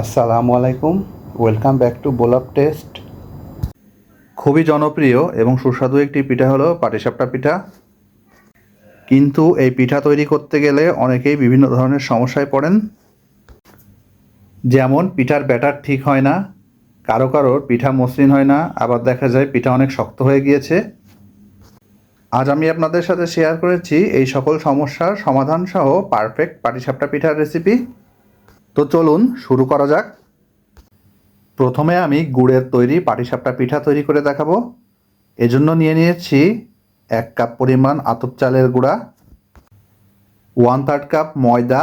আসসালামু আলাইকুম। Welcome back to বোলাপ টেস্ট খুবই জনপ্রিয় এবং সুস্বাদু একটি পিঠা হলো পাটিসাপটা পিঠা। কিন্তু এই পিঠা তৈরি করতে গেলে অনেকেই বিভিন্ন ধরনের সমস্যায় পড়েন। যেমন, পিঠার ব্যাটার ঠিক হয় না, কারও কারোর পিঠা মসৃণ হয় না, আবার দেখা যায় পিঠা অনেক শক্ত হয়ে গিয়েছে। আজ আমি আপনাদের সাথে শেয়ার করেছি এই সকল সমস্যার সমাধান সহ পারফেক্ট পাটিসাপটা পিঠার রেসিপি তো চলুন শুরু করা যাক। প্রথমে আমি গুড়ের তৈরি পাটিসাপটা পিঠা তৈরি করে দেখাবো। এজন্য নিয়ে নিয়েছি এক কাপ পরিমাণ আতপ চালের গুঁড়া, ওয়ান থার্ড কাপ ময়দা,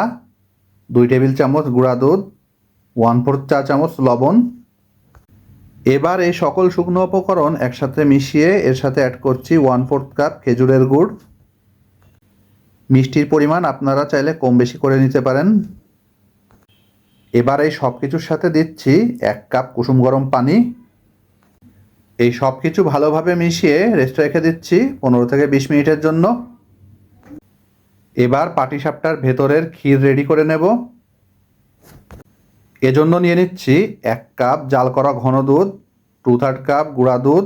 দুই টেবিল চামচ গুঁড়া দুধ, ওয়ান ফোর্থ চা চামচ লবণ। এবার এই সকল শুকনো উপকরণ একসাথে মিশিয়ে এর সাথে অ্যাড করছি ওয়ান ফোর্থ কাপ খেজুরের গুড়। মিষ্টির পরিমাণ আপনারা চাইলে কম বেশি করে নিতে পারেন। এবার এই সব কিছুর সাথে দিচ্ছি এক কাপ কুসুম গরম পানি। এই সব কিছু ভালোভাবে মিশিয়ে রেস্ট রেখে দিচ্ছি পনেরো থেকে বিশ মিনিটের জন্য। এবার পাটিসাপটার ভেতরের ক্ষীর রেডি করে নেব। এজন্য নিয়ে নিচ্ছি এক কাপ জাল করা ঘন দুধ টু থার্ড কাপ গুঁড়া দুধ,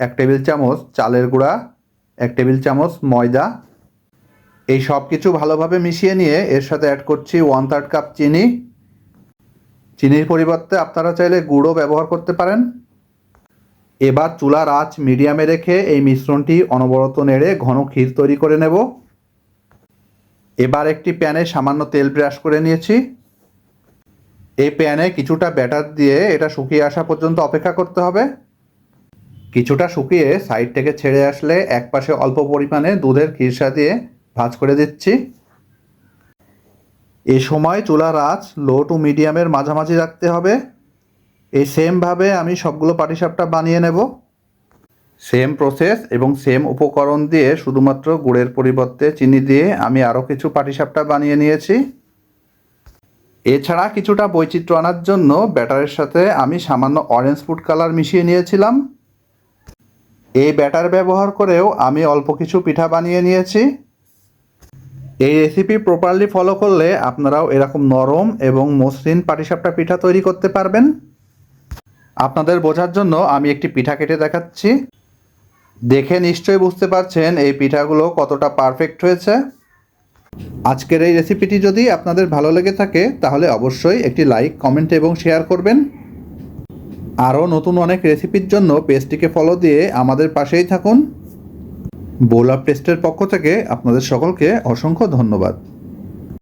এক টেবিল চামচ চালের গুঁড়া, এক টেবিল চামচ ময়দা। এই সব কিছু ভালোভাবে মিশিয়ে নিয়ে এর সাথে অ্যাড করছি ওয়ান থার্ড কাপ চিনি। চিনির পরিবর্তে আপনারা চাইলে গুঁড়ো ব্যবহার করতে পারেন। এবার চুলার আঁচ মিডিয়ামে রেখে এই মিশ্রণটি অনবরত নেড়ে ঘন ক্ষীর তৈরি করে নেব। এবার একটি প্যানে সামান্য তেল ব্রাশ করে নিয়েছি। এই প্যানে কিছুটা ব্যাটার দিয়ে এটা শুকিয়ে আসা পর্যন্ত অপেক্ষা করতে হবে। কিছুটা শুকিয়ে সাইড থেকে ছেড়ে আসলে এক পাশে অল্প পরিমাণে দুধের খিরসা দিয়ে ভাজ করে দিচ্ছি। এ সময় চুলার আঁচ লো টু মিডিয়ামের মাঝামাঝি রাখতে হবে। এই সেমভাবে আমি সবগুলো পাটিসাপটা বানিয়ে নেব। সেম প্রসেস এবং সেম উপকরণ দিয়ে শুধুমাত্র গুড়ের পরিবর্তে চিনি দিয়ে আমি আরও কিছু পাটিসাপটা বানিয়ে নিয়েছি। এছাড়া কিছুটা বৈচিত্র্য আনার জন্য ব্যাটারের সাথে আমি সামান্য অরেঞ্জ ফুড কালার মিশিয়ে নিয়েছিলাম। এই ব্যাটার ব্যবহার করেও আমি অল্প কিছু পিঠা বানিয়ে নিয়েছি। এই রেসিপি প্রপারলি ফলো করলে আপনারাও এরকম নরম এবং মসৃণ পাটিসাপটা পিঠা তৈরি করতে পারবেন। আপনাদের বোঝার জন্য আমি একটি পিঠা কেটে দেখাচ্ছি। দেখে নিশ্চয়ই বুঝতে পারছেন এই পিঠাগুলো কতটা পারফেক্ট হয়েছে। আজকের এই রেসিপিটি যদি আপনাদের ভালো লেগে থাকে, তাহলে অবশ্যই একটি লাইক কমেন্ট এবং শেয়ার করবেন। আরও নতুন অনেক রেসিপির জন্য পেজটিকে ফলো দিয়ে আমাদের পাশেই থাকুন। বোলাপ টেস্টের পক্ষ থেকে আপনাদের সকলকে অসংখ্য ধন্যবাদ।